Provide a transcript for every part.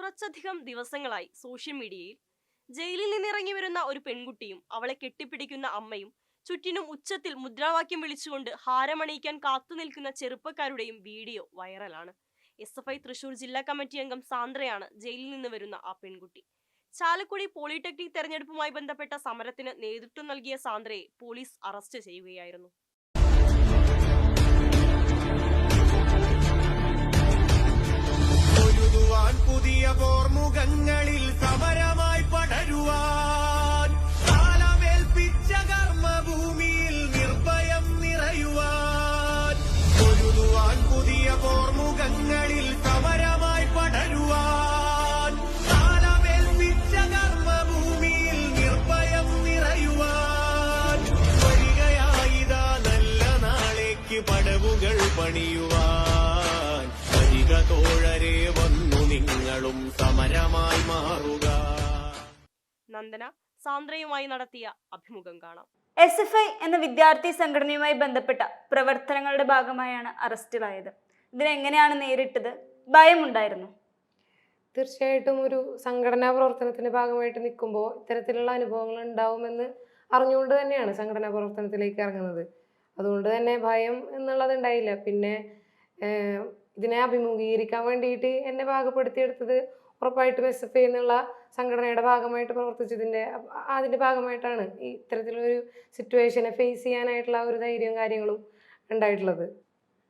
കുറച്ചധികം ദിവസങ്ങളായി സോഷ്യൽ മീഡിയയിൽ ജയിലിൽ നിന്നിറങ്ങി വരുന്ന ഒരു പെൺകുട്ടിയും അവളെ കെട്ടിപ്പിടിക്കുന്ന അമ്മയും ചുറ്റിനും ഉച്ചത്തിൽ മുദ്രാവാക്യം വിളിച്ചുകൊണ്ട് ഹാരമണിയിക്കാൻ കാത്തുനിൽക്കുന്ന ചെറുപ്പക്കാരുടെയും വീഡിയോ വൈറലാണ്. എസ് എഫ് ഐ തൃശൂർ ജില്ലാ കമ്മിറ്റി അംഗം സാന്ദ്രയാണ് ജയിലിൽ നിന്ന് വരുന്ന ആ പെൺകുട്ടി. ചാലക്കുടി പോളിടെക്നിക് തെരഞ്ഞെടുപ്പുമായി ബന്ധപ്പെട്ട സമരത്തിന് നേതൃത്വം നൽകിയ സാന്ദ്രയെ പോലീസ് അറസ്റ്റ് ചെയ്യുകയായിരുന്നു. പുതിയ പോർമുഖങ്ങളിൽ നന്ദന. സാന്ദ്രയുമായി നടത്തിയ അഭിമുഖം കാണാം. എസ് എഫ് ഐ എന്ന വിദ്യാർത്ഥി സംഘടനയുമായി ബന്ധപ്പെട്ട പ്രവർത്തനങ്ങളുടെ ഭാഗമായാണ് അറസ്റ്റിലായത്. ഇതിനെങ്ങനെയാണ് നേരിട്ടത്? ഭയമുണ്ടായിരുന്നു. തീർച്ചയായിട്ടും ഒരു സംഘടനാ പ്രവർത്തനത്തിന്റെ ഭാഗമായിട്ട് നിൽക്കുമ്പോൾ ഇത്തരത്തിലുള്ള അനുഭവങ്ങൾ ഉണ്ടാവുമെന്ന് അറിഞ്ഞുകൊണ്ട് തന്നെയാണ് സംഘടനാ പ്രവർത്തനത്തിലേക്ക് ഇറങ്ങുന്നത്. അതുകൊണ്ട് തന്നെ ഭയം എന്നുള്ളത് ഉണ്ടായില്ല. പിന്നെ ഇതിനെ അഭിമുഖീകരിക്കാൻ വേണ്ടിയിട്ട് എന്നെ ഭാഗപ്പെടുത്തിയെടുത്തത് ഉറപ്പായിട്ടും എസ് എഫ് ഐ എന്നുള്ള സംഘടനയുടെ ഭാഗമായിട്ട് പ്രവർത്തിച്ചതിന്റെ അതിന്റെ ഭാഗമായിട്ടാണ് ഈ ഇത്തരത്തിലൊരു സിറ്റുവേഷനെ ഫേസ് ചെയ്യാനായിട്ടുള്ള ഒരു ധൈര്യവും കാര്യങ്ങളും ഉണ്ടായിട്ടുള്ളത്.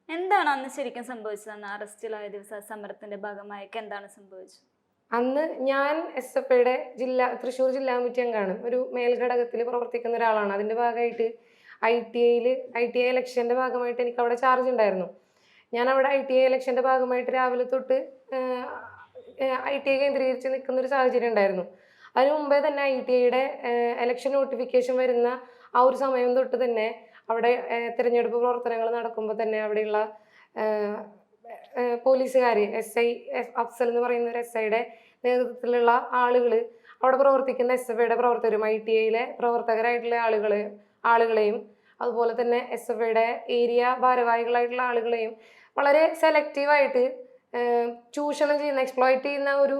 എന്താണ് അന്ന് ശരിക്കും സംഭവിച്ചത്? അന്ന് അറസ്റ്റിലായ ദിവസം സമരത്തിന്റെ ഭാഗമായൊക്കെ എന്താണ് സംഭവിച്ചത്? അന്ന് ഞാൻ എസ് എഫ് ഐയുടെ ജില്ലാ തൃശ്ശൂർ ജില്ലാ കമ്മിറ്റി അംഗമാണ് ഒരു മേൽഘടകത്തിൽ പ്രവർത്തിക്കുന്ന ഒരാളാണ്. അതിന്റെ ഭാഗമായിട്ട് ഐ ടി ഐയിൽ ഐ ടി ഐ ഇലക്ഷന്റെ ഭാഗമായിട്ട് എനിക്ക് അവിടെ ചാർജ് ഉണ്ടായിരുന്നു. ഞാൻ അവിടെ ഐ ടി ഐ ഇലക്ഷന്റെ ഭാഗമായിട്ട് രാവിലെ തൊട്ട് ഐ ടി ഐ കേന്ദ്രീകരിച്ച് നിൽക്കുന്ന ഒരു സാഹചര്യം ഉണ്ടായിരുന്നു. അതിനു മുമ്പേ തന്നെ ഐ ടി ഐയുടെ ഇലക്ഷൻ നോട്ടിഫിക്കേഷൻ വരുന്ന ആ ഒരു സമയം തൊട്ട് തന്നെ അവിടെ തിരഞ്ഞെടുപ്പ് പ്രവർത്തനങ്ങൾ നടക്കുമ്പോൾ തന്നെ അവിടെയുള്ള പോലീസുകാർ എസ് ഐ അഫ്സൽ എന്ന് പറയുന്ന ഒരു എസ് ഐയുടെ നേതൃത്വത്തിലുള്ള ആളുകൾ അവിടെ പ്രവർത്തിക്കുന്ന എസ് എഫ് ഐയുടെ പ്രവർത്തകരും ഐ ടി ഐയിലെ പ്രവർത്തകരായിട്ടുള്ള ആളുകൾ ആളുകളെയും അതുപോലെ തന്നെ എസ് എഫ് ഐയുടെ ഏരിയ ഭാരവാഹികളായിട്ടുള്ള ആളുകളെയും വളരെ സെലക്റ്റീവായിട്ട് ചൂഷണം ചെയ്യുന്ന എക്സ്പ്ലോയിറ്റ് ചെയ്യുന്ന ഒരു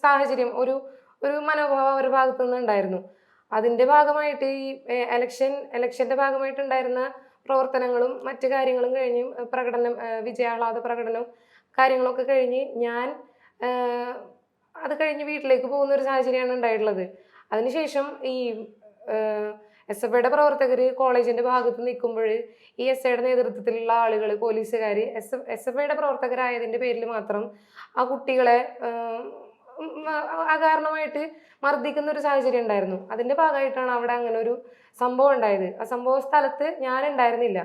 സാഹചര്യം ഒരു ഒരു മനോഭാവം അവരുടെ ഭാഗത്തു നിന്നുണ്ടായിരുന്നു അതിന്റെ ഭാഗമായിട്ട് ഈ എലക്ഷൻ എലക്ഷന്റെ ഭാഗമായിട്ടുണ്ടായിരുന്ന പ്രവർത്തനങ്ങളും മറ്റു കാര്യങ്ങളും കഴിഞ്ഞ് പ്രകടനം വിജയാഹ്ലാദ പ്രകടനവും കാര്യങ്ങളൊക്കെ കഴിഞ്ഞ് ഞാൻ അത് കഴിഞ്ഞ് വീട്ടിലേക്ക് പോകുന്ന ഒരു സാഹചര്യമാണ് ഉണ്ടായിട്ടുള്ളത്. അതിനുശേഷം ഈ എസ് എഫ് ഐയുടെ പ്രവർത്തകർ കോളേജിന്റെ ഭാഗത്ത് നിൽക്കുമ്പോൾ ഈ എസ് ഐയുടെ നേതൃത്വത്തിലുള്ള ആളുകൾ പോലീസുകാർ എസ് എഫ് എസ് എഫ് ഐയുടെ പ്രവർത്തകരായതിന്റെ പേരിൽ മാത്രം ആ കുട്ടികളെ അകാരണമായിട്ട് മർദ്ദിക്കുന്ന ഒരു സാഹചര്യം ഉണ്ടായിരുന്നു. അതിന്റെ ഭാഗമായിട്ടാണ് അവിടെ അങ്ങനെ ഒരു സംഭവം ഉണ്ടായത്. ആ സംഭവ സ്ഥലത്ത് ഞാൻ ഉണ്ടായിരുന്നില്ല.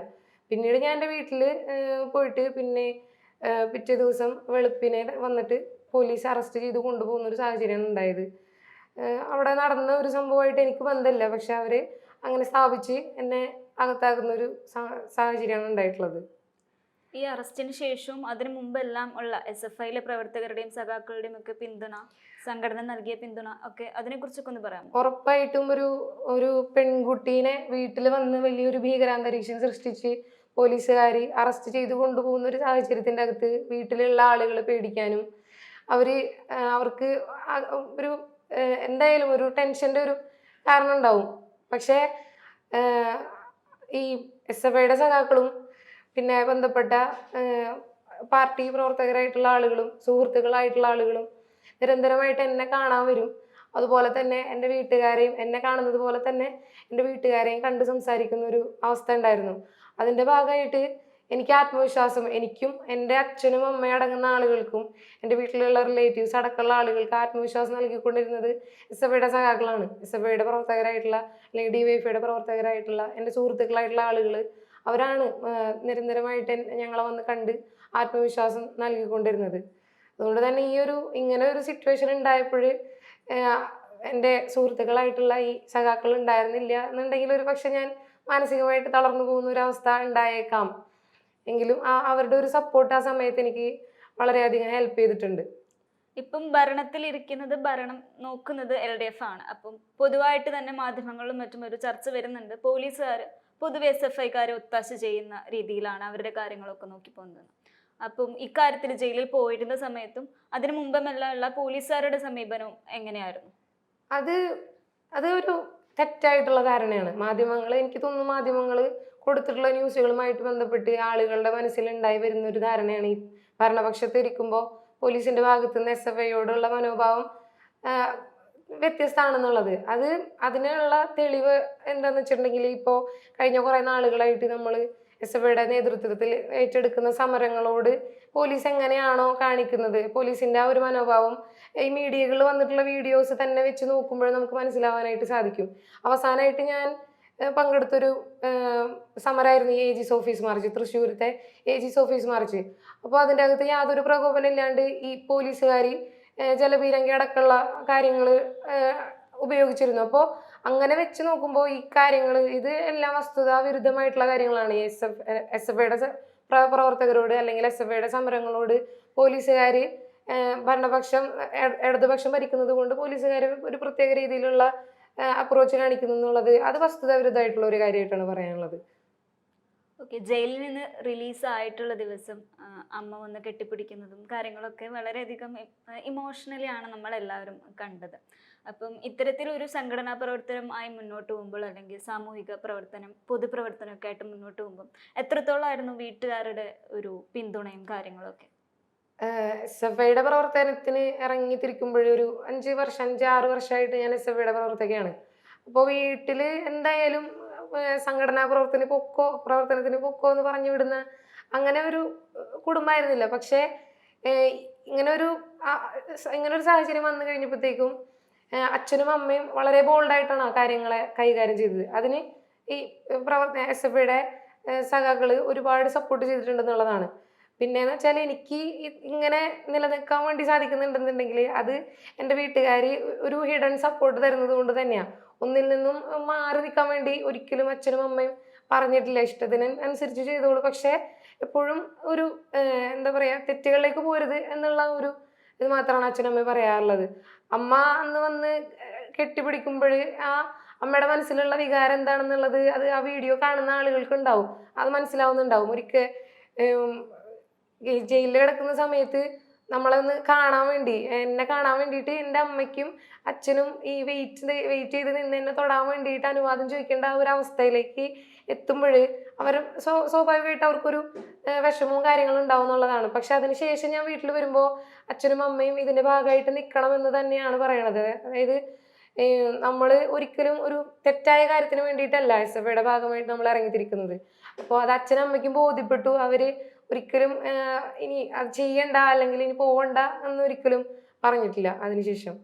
പിന്നീട് ഞാൻ എന്റെ വീട്ടിൽ പോയിട്ട് പിന്നെ പിറ്റേ ദിവസം വെളുപ്പിനെ വന്നിട്ട് പോലീസ് അറസ്റ്റ് ചെയ്ത് കൊണ്ടുപോകുന്ന ഒരു സാഹചര്യമാണ് ഉണ്ടായത്. അവിടെ നടന്ന ഒരു സംഭവമായിട്ട് എനിക്ക് ബന്ധമില്ല. പക്ഷെ അവർ അങ്ങനെ സ്ഥാപിച്ച് എന്നെ അകത്താക്കുന്ന ഒരു സാഹചര്യമാണ് ഉണ്ടായിട്ടുള്ളത്. ഈ അറസ്റ്റിന് ശേഷവും അതിനു മുമ്പെല്ലാം ഉള്ള എസ് എഫ് ഐയിലെ പ്രവർത്തകരുടെയും സഖാക്കളുടെയും ഒക്കെ പിന്തുണ സംഘടന നൽകിയ പിന്തുണ ഒക്കെ അതിനെ കുറിച്ചൊക്കെ ഒന്ന് പറയാമോ? ഉറപ്പായിട്ടും ഒരു ഒരു പെൺകുട്ടീനെ വീട്ടിൽ വന്ന് വലിയൊരു ഭീകരാന്തരീക്ഷം സൃഷ്ടിച്ച് പോലീസുകാർ അറസ്റ്റ് ചെയ്ത് കൊണ്ടുപോകുന്ന ഒരു സാഹചര്യത്തിന്റെ അകത്ത് വീട്ടിലുള്ള ആളുകൾ പേടിക്കാനും അവർ അവർക്ക് ഒരു എന്തായാലും ഒരു ടെൻഷന്റെ ഒരു കാരണം ഉണ്ടാവും. പക്ഷേ ഈ എസ് എഫ് ഐയുടെ സഖാക്കളും പിന്നെ ബന്ധപ്പെട്ട പാർട്ടി പ്രവർത്തകരായിട്ടുള്ള ആളുകളും സുഹൃത്തുക്കളായിട്ടുള്ള ആളുകളും നിരന്തരമായിട്ട് എന്നെ കാണാൻ വരും. അതുപോലെ തന്നെ എന്റെ വീട്ടുകാരെയും എന്നെ കാണുന്നത് പോലെ തന്നെ എന്റെ വീട്ടുകാരെയും കണ്ട് സംസാരിക്കുന്ന ഒരു അവസ്ഥ ഉണ്ടായിരുന്നു. അതിന്റെ ഭാഗമായിട്ട് എനിക്ക് ആത്മവിശ്വാസം എനിക്കും എന്റെ അച്ഛനും അമ്മയും അടങ്ങുന്ന ആളുകൾക്കും എന്റെ വീട്ടിലുള്ള റിലേറ്റീവ്സ് അടക്കമുള്ള ആളുകൾക്ക് ആത്മവിശ്വാസം നൽകിക്കൊണ്ടിരുന്നത് എസ് സഖാക്കളാണ്. എസ് എഫ് ഐയുടെ പ്രവർത്തകരായിട്ടുള്ള അല്ലെങ്കിൽ ഡി വൈ പ്രവർത്തകരായിട്ടുള്ള എന്റെ സുഹൃത്തുക്കളായിട്ടുള്ള ആളുകൾ അവരാണ് നിരന്തരമായിട്ട് ഞങ്ങളെ വന്ന് കണ്ട് ആത്മവിശ്വാസം നൽകിക്കൊണ്ടിരുന്നത്. അതുകൊണ്ട് തന്നെ ഈ ഒരു ഇങ്ങനെ ഒരു സിറ്റുവേഷൻ ഉണ്ടായപ്പോൾ എന്റെ സുഹൃത്തുക്കളായിട്ടുള്ള ഈ സഖാക്കൾ ഉണ്ടായിരുന്നില്ല എന്നുണ്ടെങ്കിൽ ഒരു പക്ഷെ ഞാൻ മാനസികമായിട്ട് തളർന്നു പോകുന്ന ഒരു അവസ്ഥ ഉണ്ടായേക്കാം. എങ്കിലും ആ അവരുടെ ഒരു സപ്പോർട്ട് ആ സമയത്ത് എനിക്ക് വളരെയധികം ഹെൽപ്പ് ചെയ്തിട്ടുണ്ട്. ഇപ്പം ഭരണത്തിൽ ഇരിക്കുന്നത് ഭരണം നോക്കുന്നത് എൽ ഡി എഫ് ആണ്. അപ്പം പൊതുവായിട്ട് തന്നെ മാധ്യമങ്ങളും മറ്റും ഒരു ചർച്ച വരുന്നുണ്ട്. പോലീസുകാർ പൊതുവെ എസ് എഫ് ഐക്കാരെ ഒത്താശ ചെയ്യുന്ന രീതിയിലാണ് അവരുടെ കാര്യങ്ങളൊക്കെ നോക്കി പോകുന്നത് അപ്പം ഇക്കാര്യത്തിൽ ജയിലിൽ പോയിരുന്ന സമയത്തും അതിനു മുമ്പെല്ലാം ഉള്ള പോലീസുകാരുടെ സമീപനവും എങ്ങനെയായിരുന്നു? അത് അത് ഒരു തെറ്റായിട്ടുള്ള ധാരണയാണ്. മാധ്യമങ്ങൾ എനിക്ക് തോന്നുന്നു മാധ്യമങ്ങൾ കൊടുത്തിട്ടുള്ള ന്യൂസുകളുമായിട്ട് ബന്ധപ്പെട്ട് ആളുകളുടെ മനസ്സിലുണ്ടായി വരുന്ന ഒരു ധാരണയാണ് ഈ ഭരണപക്ഷത്ത് ഇരിക്കുമ്പോൾ പോലീസിന്റെ ഭാഗത്തു നിന്ന് എസ് എഫ് ഐയോടുള്ള മനോഭാവം വ്യത്യസ്തമാണെന്നുള്ളത് അത് അതിനുള്ള തെളിവ് എന്താന്ന് വെച്ചിട്ടുണ്ടെങ്കിൽ ഇപ്പോൾ കഴിഞ്ഞ കുറേ നാളുകളായിട്ട് നമ്മൾ എസ് എഫ് ഐയുടെ നേതൃത്വത്തിൽ ഏറ്റെടുക്കുന്ന സമരങ്ങളോട് പോലീസ് എങ്ങനെയാണോ കാണിക്കുന്നത്? പോലീസിന്റെ ആ ഒരു മനോഭാവം ഈ മീഡിയകളിൽ വന്നിട്ടുള്ള വീഡിയോസ് തന്നെ വെച്ച് നോക്കുമ്പോൾ നമുക്ക് മനസ്സിലാവാനായിട്ട് സാധിക്കും. അവസാനമായിട്ട് ഞാൻ പങ്കെടുത്തൊരു സമരമായിരുന്നു ഈ ഏജീസ് ഓഫീസ് മാർച്ച് തൃശ്ശൂരത്തെ ഏജീസ് ഓഫീസ് മാർച്ച് അപ്പോൾ അതിന്റെ അകത്ത് യാതൊരു പ്രകോപനം ഇല്ലാണ്ട് ഈ പോലീസുകാർ ജലപീരങ്കി അടക്കമുള്ള കാര്യങ്ങൾ ഉപയോഗിച്ചിരുന്നു. അപ്പോൾ അങ്ങനെ വെച്ച് നോക്കുമ്പോൾ ഈ കാര്യങ്ങൾ ഇത് എല്ലാം വസ്തുതാ വിരുദ്ധമായിട്ടുള്ള കാര്യങ്ങളാണ് എസ് എഫ് എസ് എഫ് ഐയുടെ പ്രവർത്തകരോട് അല്ലെങ്കിൽ എസ് എഫ് ഐയുടെ സമരങ്ങളോട് പോലീസുകാർ ഭരണപക്ഷം ഇടതുപക്ഷം ഭരിക്കുന്നത് കൊണ്ട് പോലീസുകാർ ഒരു പ്രത്യേക രീതിയിലുള്ള അപ്രോച്ച് കാണിക്കുന്നു എന്നുള്ളത് അത് വസ്തുതാ വിരുദ്ധമായിട്ടുള്ള ഒരു കാര്യമായിട്ടാണ് പറയാനുള്ളത്. ഓക്കെ ജയിലിൽ നിന്ന് റിലീസ് ആയിട്ടുള്ള ദിവസം അമ്മ വന്ന് കെട്ടിപ്പിടിക്കുന്നതും കാര്യങ്ങളൊക്കെ വളരെയധികം ഇമോഷണലി ആണ് നമ്മൾ എല്ലാവരും കണ്ടത്. അപ്പം ഇത്തരത്തിലൊരു സംഘടനാ പ്രവർത്തനമായി മുന്നോട്ട് പോകുമ്പോൾ അല്ലെങ്കിൽ സാമൂഹിക പ്രവർത്തനം പൊതുപ്രവർത്തനമൊക്കെ ആയിട്ട് മുന്നോട്ട് പോകുമ്പോൾ എത്രത്തോളമായിരുന്നു വീട്ടുകാരുടെ ഒരു പിന്തുണയും കാര്യങ്ങളൊക്കെ? എസ് എഫ് ഐയുടെ പ്രവർത്തനത്തിന് തിരിക്കുമ്പോഴൊരു അഞ്ച് വർഷം അഞ്ച് ആറ് വർഷമായിട്ട് ഞാൻ എസ് എഫ് ഐയുടെ പ്രവർത്തകയാണ്. അപ്പോൾ വീട്ടിൽ എന്തായാലും സംഘടനാ പ്രവർത്തന പൊക്കോ പ്രവർത്തനത്തിന് പൊക്കോ എന്ന് പറഞ്ഞു വിടുന്ന അങ്ങനെ ഒരു കുടുംബമായിരുന്നില്ല. പക്ഷേ ഇങ്ങനെ ഒരു ഇങ്ങനെ ഒരു സാഹചര്യം വന്നു കഴിഞ്ഞപ്പോഴത്തേക്കും അച്ഛനും അമ്മയും വളരെ ബോൾഡായിട്ടാണ് ആ കാര്യങ്ങളെ കൈകാര്യം ചെയ്തത്. അതിന് ഈ പ്രവർത്തന എസ് എഫ് ഐയുടെ സഖാക്കൾ ഒരുപാട് സപ്പോർട്ട് ചെയ്തിട്ടുണ്ടെന്നുള്ളതാണ്. പിന്നെന്ന് വെച്ചാൽ എനിക്ക് ഇങ്ങനെ നിലനിൽക്കാൻ വേണ്ടി സാധിക്കുന്നുണ്ടെന്നുണ്ടെങ്കിൽ അത് എന്റെ വീട്ടുകാർ ഒരു ഹിഡൻ സപ്പോർട്ട് തരുന്നത് കൊണ്ട് തന്നെയാണ് ഒന്നിൽ നിന്നും മാറി നിൽക്കാൻ വേണ്ടി ഒരിക്കലും അച്ഛനും അമ്മയും പറഞ്ഞിട്ടില്ല. ഇഷ്ടത്തിന് അനുസരിച്ച് ചെയ്തോളൂ. പക്ഷേ എപ്പോഴും ഒരു എന്താ പറയുക തെറ്റുകളിലേക്ക് പോരുത് എന്നുള്ള ഒരു ഇത് മാത്രമാണ് അച്ഛനും അമ്മയും പറയാറുള്ളത്. അമ്മ അന്ന് വന്ന് കെട്ടിപ്പിടിക്കുമ്പോൾ ആ അമ്മയുടെ മനസ്സിലുള്ള വികാരം എന്താണെന്നുള്ളത് അത് ആ വീഡിയോ കാണുന്ന ആളുകൾക്ക് ഉണ്ടാവും. അത് മനസ്സിലാവുന്നുണ്ടാവും. ഒരിക്കൽ ജയിലിൽ കിടക്കുന്ന സമയത്ത് നമ്മളൊന്ന് കാണാൻ വേണ്ടി എന്നെ കാണാൻ വേണ്ടിയിട്ട് എന്റെ അമ്മയ്ക്കും അച്ഛനും ഈ വെയിറ്റ് വെയിറ്റ് ചെയ്ത് നിന്ന് എന്നെ തൊടാൻ വേണ്ടിയിട്ട് അനുവാദം ചോദിക്കേണ്ട ഒരു അവസ്ഥയിലേക്ക് എത്തുമ്പോൾ അവർ സ്വ സ്വാഭാവികമായിട്ട് അവർക്കൊരു വിഷമവും കാര്യങ്ങളും ഉണ്ടാവും എന്നുള്ളതാണ്. പക്ഷെ അതിനുശേഷം ഞാൻ വീട്ടിൽ വരുമ്പോൾ അച്ഛനും അമ്മയും ഇതിന്റെ ഭാഗമായിട്ട് നിൽക്കണം എന്ന് തന്നെയാണ് പറയണത്. അതായത് നമ്മൾ ഒരിക്കലും ഒരു തെറ്റായ കാര്യത്തിന് വേണ്ടിയിട്ടല്ല എസ് എഫ് ഭാഗമായിട്ട് നമ്മൾ ഇറങ്ങിത്തിരിക്കുന്നത്. അപ്പോൾ അത് അച്ഛനും അമ്മയ്ക്കും ബോധ്യപ്പെട്ടു. അവർ ഒരിക്കലും ഇനി അത് ചെയ്യണ്ട അല്ലെങ്കിൽ ഇനി പോവണ്ട എന്നൊരിക്കലും പറഞ്ഞിട്ടില്ല അതിനുശേഷം.